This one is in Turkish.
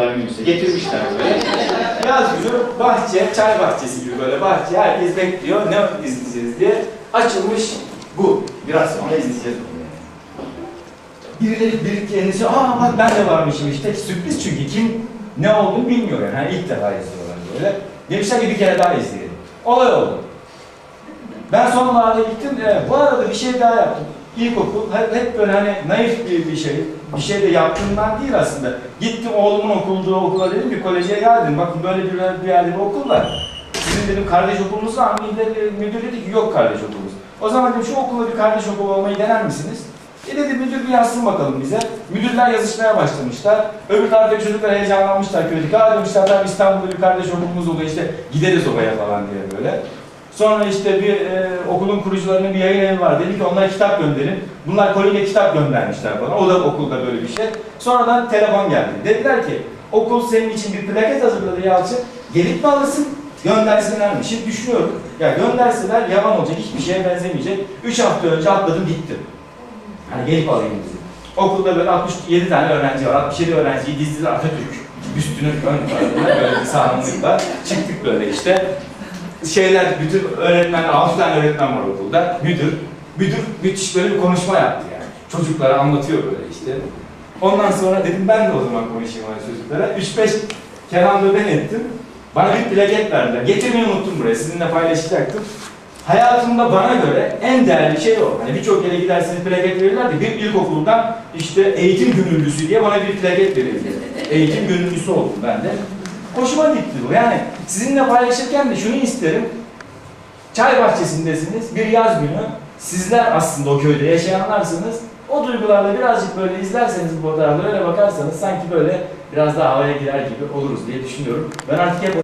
koyuyorlar minibüse. Getirmişler böyle. Yaz günü bahçe, çay bahçesi gibi böyle bahçe. Herkes bekliyor. Ne izleyeceğiz diye. Açılmış bu. Biraz sonra izleyeceğiz bunu. Birileri bir kendisi, aa bak ben de varmışım işte. Sürpriz çünkü kim ne olduğunu bilmiyor yani. yani ilk defa izliyorlar böyle. Demişler ki bir kere daha izleyelim. Olay oldu. Ben sonbaharda gittim. Evet, bu arada bir şey daha yaptım. İlkokul hep, hep böyle hani naif bir, bir şey. Bir şey de yaptığımdan değil aslında. Gittim oğlumun okulduğu okula dedim bir koleje geldim. Bakın böyle bir, bir yerde bir okul var. Sizin dedim kardeş okulunuz var mı? Müdür, müdür dedi ki yok kardeş okulumuz. O zaman dedim şu okulda bir kardeş okulu olmayı dener misiniz? E dedi müdür bir yazsın bakalım bize. Müdürler yazışmaya başlamışlar. Öbür taraftaki çocuklar heyecanlanmışlar köydeki. Aa demişler "Tamam, İstanbul'da bir kardeş okulumuz oluyor işte gideriz oraya falan diye böyle. Sonra işte bir e, okulun kurucularının bir yayın evi var. Dedi ki onlara kitap gönderin. Bunlar koliyle kitap göndermişler bana. O da okulda böyle bir şey. Sonradan telefon geldi. Dediler ki okul senin için bir plaket hazırladı Yalçın. Gelip mi alırsın? Göndersinler mi? Şimdi düşünüyorum. Ya gönderseler yalan olacak. Hiçbir şeye benzemeyecek. Üç hafta önce atladım gittim. Hani gelip alayım bizi. Okulda böyle 67 tane öğrenci var. 67 öğrenciyi dizdiler Atatürk. Üstünün ön tarafında böyle bir sahanlıkla çıktık böyle işte. Şeyler, bütün öğretmenler, 6 tane öğretmen var okulda. Müdür, müdür müthiş böyle bir konuşma yaptı yani. Çocuklara anlatıyor böyle işte. Ondan sonra dedim ben de o zaman konuşayım hani çocuklara. 3-5 kelamda ben ettim. Bana bir plaket verdiler. Getirmeyi unuttum buraya. Sizinle paylaşacaktım. Hayatımda bana göre en değerli şey o. Hani birçok yere giderseniz plaket verirler de bir ilkokuldan işte eğitim gönüllüsü diye bana bir plaket verildi. Eğitim gönüllüsü oldum ben de. Hoşuma gitti bu. Yani sizinle paylaşırken de şunu isterim. Çay bahçesindesiniz, bir yaz günü. Sizler aslında o köyde yaşayanlarsınız. O duygularla birazcık böyle izlerseniz bu fotoğrafları öyle bakarsanız sanki böyle biraz daha havaya girer gibi oluruz diye düşünüyorum. Ben artık hep